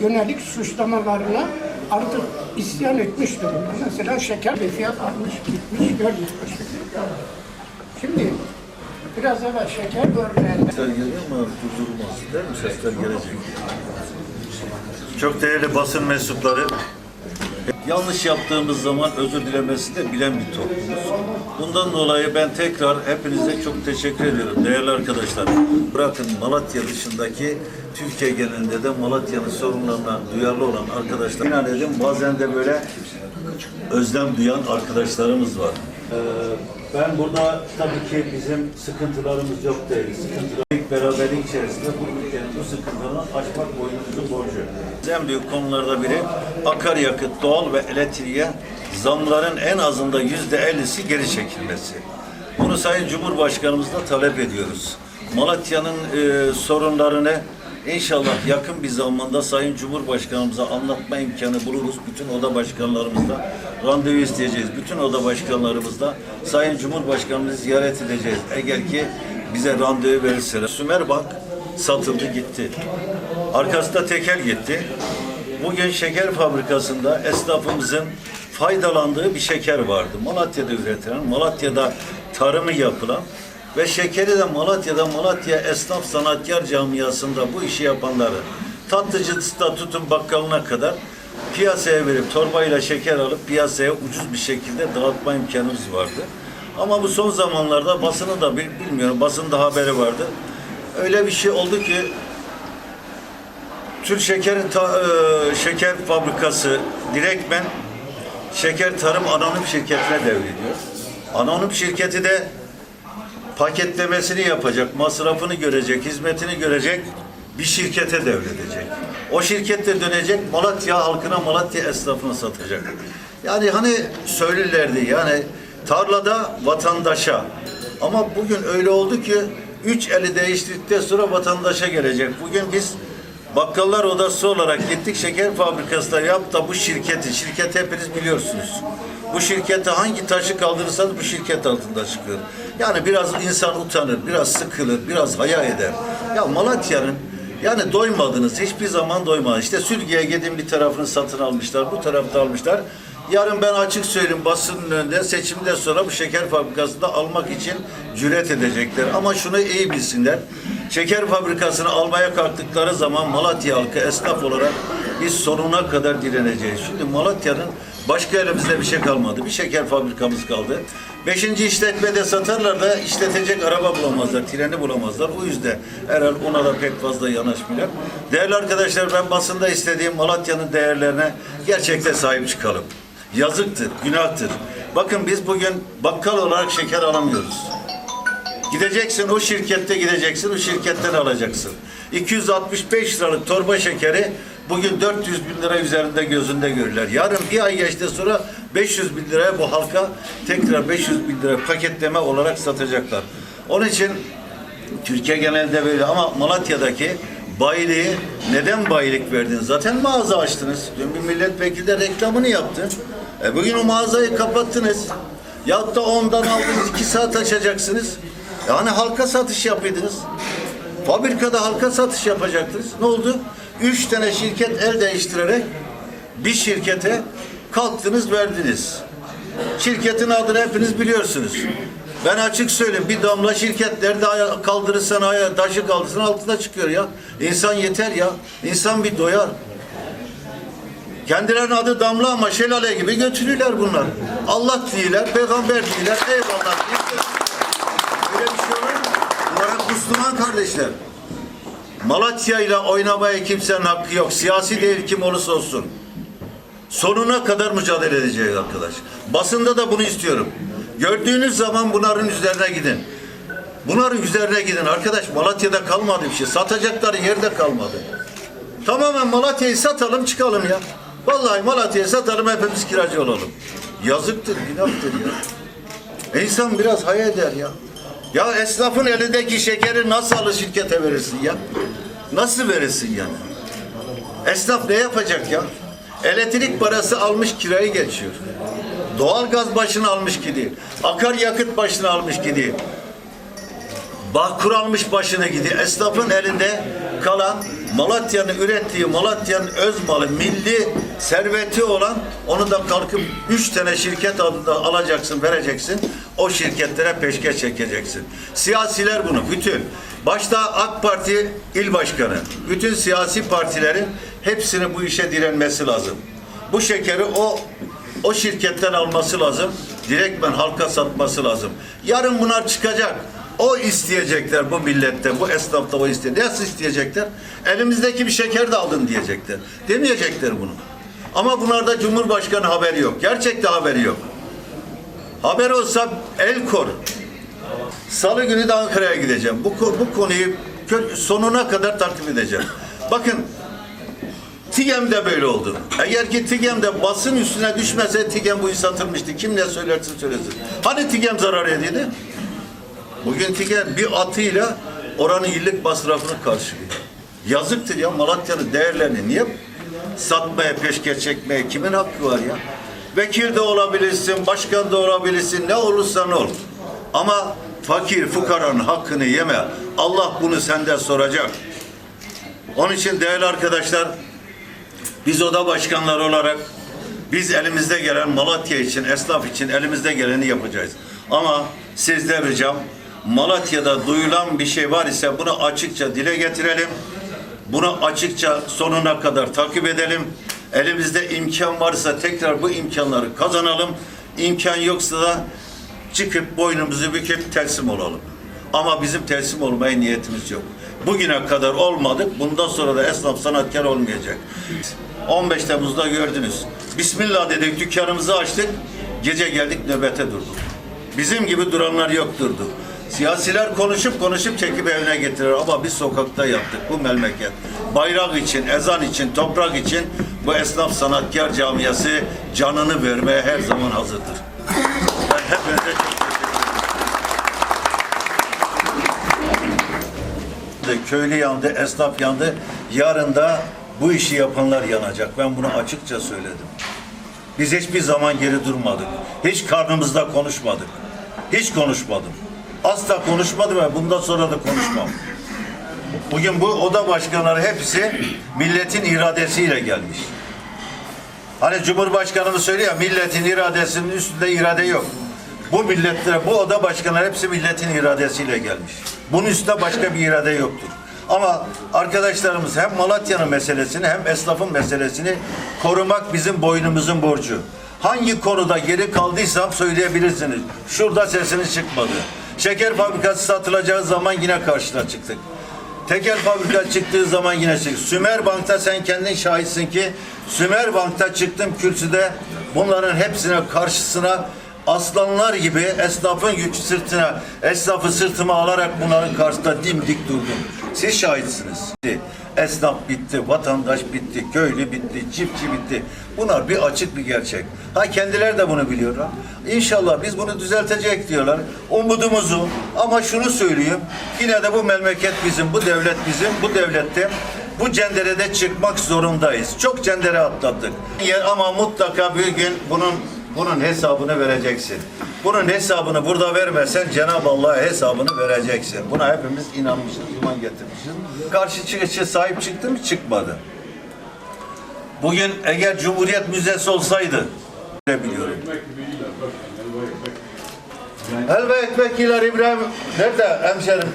Yönelik suçlamalarına artık isyan etmiş durumda. Mesela şeker bir fiyat artmış, gitmiş, görmüş. Şimdi biraz evvel şeker örneğinde Sesler geliyor ama durdurulmaz değil mi? Sesler gelecek. Çok değerli basın mensupları, yanlış yaptığımız zaman özür dilemesi de bilen bir toplumuz. Bundan dolayı ben tekrar hepinize çok teşekkür ediyorum değerli arkadaşlar. Bırakın Malatya dışındaki Türkiye genelinde de Malatya'nın sorunlarına duyarlı olan arkadaşlar. İnan edin bazen de böyle özlem duyan arkadaşlarımız var. Ee, ben burada tabii ki bizim sıkıntılarımız yok değil. Sıkıntılar beraberlik içerisinde bu ülkenin bu sıkıntılarını aşmak boynumuzun borcu. En büyük konularda biri akaryakıt, doğal ve elektriğe zamların en azında yüzde ellisi geri çekilmesi. Bunu Sayın Cumhurbaşkanımızla talep ediyoruz. Malatya'nın e, sorunlarını İnşallah yakın bir zamanda Sayın Cumhurbaşkanımıza anlatma imkanı buluruz. Bütün oda başkanlarımızla randevu isteyeceğiz. Bütün oda başkanlarımızla Sayın Cumhurbaşkanımızı ziyaret edeceğiz. Eğer ki bize randevu verirseler. Sümerbank satıldı gitti. Arkasında tekel gitti. Bugün şeker fabrikasında esnafımızın faydalandığı bir şeker vardı. Malatya'da üretilen, Malatya'da tarımı yapılan ve şekeri de Malatya'da Malatya Esnaf Sanatkar Camiası'nda bu işi yapanları tatlıcıda tutun bakkalına kadar piyasaya verip torbayla şeker alıp piyasaya ucuz bir şekilde dağıtma imkanımız vardı. Ama bu son zamanlarda basını da bil- bilmiyorum basında haberi vardı. Öyle bir şey oldu ki Tür Şeker'in ta- e, şeker fabrikası direktmen Şeker Tarım Anonim Şirketi'ne devrediyor. Anonim şirketi de paketlemesini yapacak, masrafını görecek, hizmetini görecek bir şirkete devredecek. O şirket de dönecek Malatya halkına, Malatya esnafına satacak. Yani hani söylerlerdi yani tarlada vatandaşa. Ama bugün öyle oldu ki üç eli değiştirdikten sonra vatandaşa gelecek. Bugün biz Bakkallar Odası olarak gittik şeker fabrikasında yap da bu şirketi, şirket hepiniz biliyorsunuz. Bu şirkete hangi taşı kaldırırsanız bu şirket altında çıkıyor. Yani biraz insan utanır, biraz sıkılır, biraz hayal eder. Ya Malatya'nın yani doymadınız, hiçbir zaman doymadınız. İşte Sürgi'ye gidin bir tarafını satın almışlar, bu tarafta almışlar. Yarın ben açık söyleyeyim basının önünde seçimden sonra bu şeker fabrikasında almak için cüret edecekler. Ama şunu iyi bilsinler. Şeker fabrikasını almaya kalktıkları zaman Malatya halkı esnaf olarak biz sonuna kadar direneceğiz. Şimdi Malatya'nın başka elimizde bir şey kalmadı. Bir şeker fabrikamız kaldı. Beşinci işletmede satarlar da işletecek araba bulamazlar, treni bulamazlar. O yüzden herhal ona da pek fazla yanaşmıyorlar. Değerli arkadaşlar ben basında istediğim Malatya'nın değerlerine gerçekten sahip çıkalım. Yazıktır, günahtır. Bakın biz bugün bakkal olarak şeker alamıyoruz. Gideceksin o şirkette gideceksin, o şirketten alacaksın. 265 liralık torba şekeri bugün 400 bin lira üzerinde gözünde görürler. Yarın bir ay geçti sonra 500 bin liraya bu halka tekrar 500 bin lira paketleme olarak satacaklar. Onun için Türkiye genelinde böyle ama Malatya'daki bayiliği neden bayilik verdin? Zaten mağaza açtınız. Dün bir milletvekili de reklamını yaptı. E bugün o mağazayı kapattınız. Ya da ondan aldınız iki saat açacaksınız. Yani halka satış yapıyordunuz. Fabrikada halka satış yapacaktınız. Ne oldu? Üç tane şirket el değiştirerek bir şirkete kalktınız verdiniz. Şirketin adını hepiniz biliyorsunuz. Ben açık söyleyeyim bir damla şirketlerde aya- kaldırırsan ayağa taşı kaldırırsan altına çıkıyor ya. İnsan yeter ya. İnsan bir doyar. Kendilerinin adı damla ama şelale gibi götürürler bunlar. Allah diyorlar, peygamber diyorlar, eyvallah diyorlar. Böyle bir şey olur mu? Bunlar Müslüman kardeşler. Malatya ile oynamaya kimsenin hakkı yok. Siyasi değil kim olursa olsun. Sonuna kadar mücadele edeceğiz arkadaş. Basında da bunu istiyorum. Gördüğünüz zaman bunların üzerine gidin. Bunların üzerine gidin. Arkadaş Malatya'da kalmadı bir şey. Satacakları yerde kalmadı. Tamamen Malatya'yı satalım çıkalım ya. Vallahi Malatya'yı satalım hepimiz kiracı olalım. Yazıktır, günahtır ya. İnsan biraz hayal eder ya. Ya esnafın elindeki şekeri nasıl alır şirkete verirsin ya? Nasıl verirsin yani? Esnaf ne yapacak ya? Elektrik parası almış kirayı geçiyor. Doğalgaz başını almış gidiyor. Akaryakıt başını almış gidiyor. Bağkur almış başını gidiyor. Esnafın elinde kalan Malatya'nın ürettiği, Malatya'nın öz malı, milli serveti olan onu da kalkıp üç tane şirket adında alacaksın, vereceksin. O şirketlere peşkeş çekeceksin. Siyasiler bunu bütün. Başta AK Parti il başkanı, bütün siyasi partilerin hepsinin bu işe direnmesi lazım. Bu şekeri o o şirketten alması lazım. Direktmen halka satması lazım. Yarın bunlar çıkacak. O isteyecekler bu millette, bu esnafta o isteyecekler. Nasıl isteyecekler? Elimizdeki bir şeker de aldın diyecekler. Demeyecekler bunu. Ama bunlarda Cumhurbaşkanı haberi yok. Gerçekte haberi yok. Haber olsa el kor. Salı günü de Ankara'ya gideceğim. Bu, bu konuyu sonuna kadar takip edeceğim. Bakın TİGEM de böyle oldu. Eğer ki TİGEM de basın üstüne düşmese TİGEM bu satılmıştı. Kim ne söylerse söylesin. Hani TİGEM zarar edildi? Bugün TİGEM bir atıyla oranın yıllık masrafını karşılıyor. Yazıktır ya Malatya'nın değerlerini niye satmaya, peşkeş çekmeye kimin hakkı var ya? Vekil de olabilirsin, başkan da olabilirsin, ne olursan ol. Ama fakir, fukaranın hakkını yeme. Allah bunu senden soracak. Onun için değerli arkadaşlar, biz oda başkanları olarak biz elimizde gelen Malatya için, esnaf için elimizde geleni yapacağız. Ama sizden ricam Malatya'da duyulan bir şey var ise bunu açıkça dile getirelim. Bunu açıkça sonuna kadar takip edelim. Elimizde imkan varsa tekrar bu imkanları kazanalım. İmkan yoksa da çıkıp boynumuzu büküp teslim olalım. Ama bizim teslim olmaya niyetimiz yok. Bugüne kadar olmadık. Bundan sonra da esnaf sanatkar olmayacak. 15 Temmuz'da gördünüz. Bismillah dedik dükkanımızı açtık. Gece geldik nöbete durduk. Bizim gibi duranlar yok durdu. Siyasiler konuşup konuşup çekip evine getirir ama biz sokakta yaptık bu memleket. Bayrak için, ezan için, toprak için bu esnaf sanatkar camiası canını vermeye her zaman hazırdır. Ben hepinize çok yandı, köylü yandı, esnaf yandı. Yarın da bu işi yapanlar yanacak. Ben bunu açıkça söyledim. Biz hiçbir zaman geri durmadık. Hiç karnımızda konuşmadık. Hiç konuşmadım. Asla konuşmadım ve bundan sonra da konuşmam. Bugün bu oda başkanları hepsi milletin iradesiyle gelmiş. Hani Cumhurbaşkanımız söylüyor milletin iradesinin üstünde irade yok. Bu milletlere, bu oda başkanları hepsi milletin iradesiyle gelmiş. Bunun üstünde başka bir irade yoktur. Ama arkadaşlarımız hem Malatya'nın meselesini hem esnafın meselesini korumak bizim boynumuzun borcu. Hangi konuda geri kaldıysam söyleyebilirsiniz. Şurada sesiniz çıkmadı. Şeker fabrikası satılacağı zaman yine karşına çıktık. Tekel fabrika çıktığı zaman yine çık. Sümer Bank'ta sen kendin şahitsin ki Sümer Bank'ta çıktım kürsüde bunların hepsine karşısına aslanlar gibi esnafın yük sırtına, esnafı sırtıma alarak bunların karşısında dimdik durdum. Siz şahitsiniz. Esnaf bitti, vatandaş bitti, köylü bitti, çiftçi bitti. Bunlar bir açık bir gerçek. Ha kendileri de bunu biliyorlar. İnşallah biz bunu düzeltecek diyorlar. Umudumuzu ama şunu söyleyeyim. Yine de bu memleket bizim, bu devlet bizim, bu devlette bu cenderede çıkmak zorundayız. Çok cendere atlattık. Ama mutlaka bir gün bunun bunun hesabını vereceksin. Bunun hesabını burada vermezsen Cenab-ı Allah'a hesabını vereceksin. Buna hepimiz inanmışız, iman getirmişiz. Karşı çıkışı sahip çıktı mı? Çıkmadı. Bugün eğer Cumhuriyet Müzesi olsaydı ne biliyorum. Helva ekmek yiler İbrahim. Nerede hemşerim?